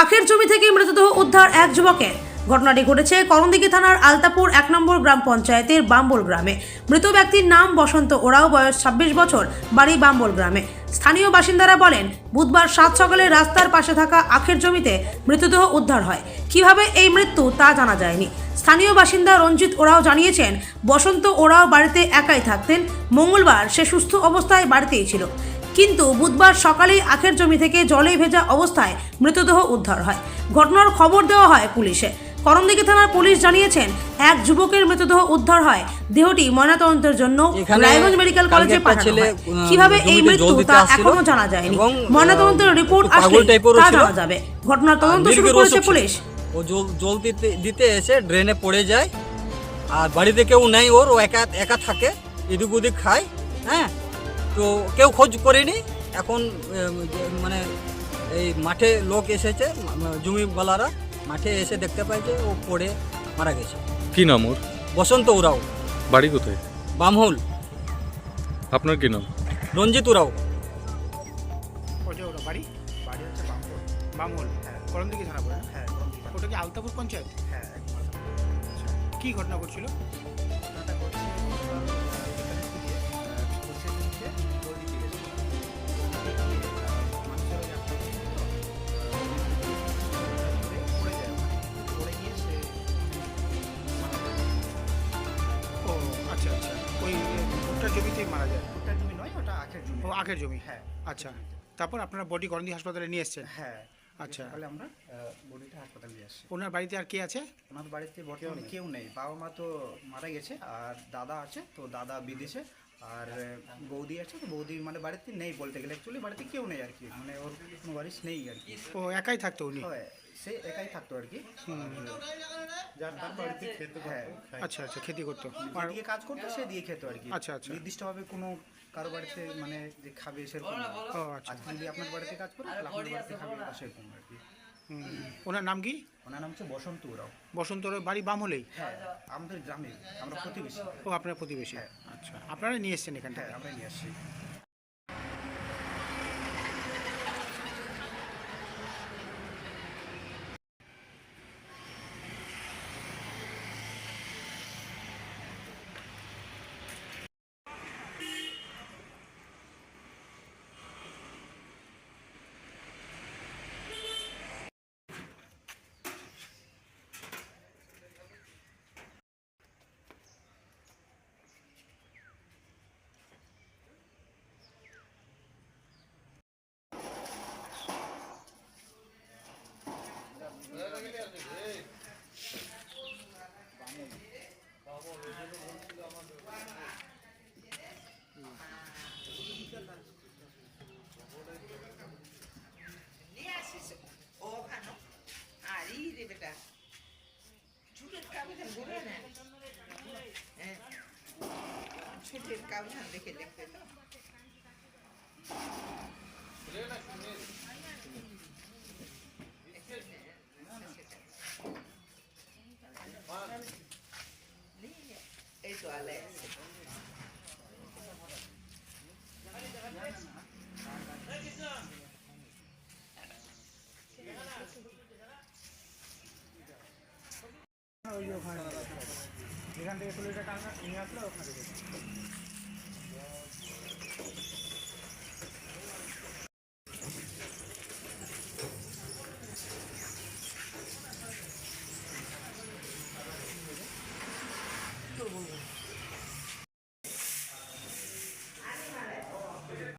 আখের জমি থেকে মৃতদেহ উদ্ধার এক যুবকের। ঘটনাটি ঘটেছে করণদিঘি থানার আলতাপুর এক নম্বর গ্রাম পঞ্চায়েতের বাম্বল গ্রামে। মৃত ব্যক্তির নাম বসন্ত ওরাও বয়স ছাব্বিশ বছর, বাড়ি বাম্বল গ্রামে। স্থানীয় বাসিন্দারা বলেন, বুধবার সাত সকালে রাস্তার পাশে থাকা আখের জমিতে মৃতদেহ উদ্ধার হয়। কীভাবে এই মৃত্যু তা জানা যায়নি। স্থানীয় বাসিন্দা রঞ্জিত ওরাও জানিয়েছেন, বসন্ত ওরাও বাড়িতে একাই থাকতেন। মঙ্গলবার সে সুস্থ অবস্থায় বাড়িতেই ছিল। কিন্তু বুধবার সকালেই আখের জমি থেকে জলে ভেজা অবস্থায় মৃতদেহ উদ্ধার হয়। ঘটনার খবর দেওয়া হয় পুলিশে। করমদিঘি থানার পুলিশ জানিয়েছেন এক যুবকের মৃতদেহ উদ্ধার হয় দেহটি ময়নাতদন্তের জন্য রায়গঞ্জ মেডিকেল কলেজে পাঠানো হয়। কীভাবে এই মৃত্যু তা এখনও জানা যায়নি। ময়নাতদন্তের রিপোর্ট আসলে তা জানা যাবে। ঘটনার তদন্ত শুরু করেছে পুলিশ। ও জল জল দিতে দিতে এসে ড্রেনে পড়ে যায়। আর বাড়িতে কেউ নেই ওর ও একা একা থাকে এদিক ওদিক খায় হ্যাঁ? তো কেউ খোঁজ করেনি। এখন মানে এই মাঠে লোক এসেছে জমিওয়ালারা মাঠে এসে দেখতে পাইছে ও পড়ে মারা গেছে। কি নাম ওর? বসন্ত উরাও। বাড়ি কোথায়? বামহুল। আপনার কি নাম? রঞ্জিত উরাও। ওটা ওটা বাড়ি? বাড়ি হচ্ছে বামহোল। বামহোল হ্যাঁ। করমদিঘি থানা পড়ে? হ্যাঁ ওটা কি আলতাপুর পঞ্চায়েত? হ্যাঁ আচ্ছা কী ঘটনা ঘটছিল? ভুট্টার জমিতেই মারা যায়। ভুট্টার জমি নয় ওটা আখের জমি। ও আখের জমি। হ্যাঁ। আচ্ছা। তারপর আপনারা বডি করন্দি হাসপাতালে নিয়ে এসছেন? হ্যাঁ। আচ্ছা। তাহলে আমরা বডিটা হাসপাতালে নিয়ে আসছি। ওনার বাড়িতে আর কে আছে? ওনার বাড়িতে বর্তমানে কেউ নেই। বাবা মা তো মারা গেছে আর দাদা আছে তো দাদা বিদেশে। আর বৌদি আছে তো বৌদি মানে বাড়িতে নেই বলতে গেলে। অ্যাকচুয়ালি বাড়িতে কেউ নেই আর কি মানে ওর কোনো বাড়িস নেই আর কি। ও একাই থাকতো উনি? হয় সে একাই থাকতো আর কি। যার তার বাড়িতে খেতে হ্যাঁ। আচ্ছা আচ্ছা খেতি করতো। আর কাজ করতো সে দিয়ে খেতো আর কি। আচ্ছা, আচ্ছা। নির্দিষ্টভাবে কোনো কারও বাড়িতে মানে যে খাবে সেরকম। ও আচ্ছা। যদি আপনার বাড়িতে কাজ করে আপনার বাড়িতে খাবে সেরকম আর কি। ওনার নাম কি? ওনার নাম হচ্ছে বসন্ত উরাও। বসন্তর বাড়ি বামহলেই হ্যাঁ আমাদের গ্রামে আমরা প্রতিবেশী। ও আপনার প্রতিবেশী। আচ্ছা আপনারা নিয়ে এসছেন এখানটায় হ্যাঁ আমরা নিয়ে আসছি। নিয়ে আসিস ওখানো আর ই রে বেটা ছুটের কাগজান বলে না হ্যাঁ ছুটের কাগজান দেখে দেখতে তো তো আলাই এখান থেকে পুলিশটা টাকা নিয়ে আসলো ওখানে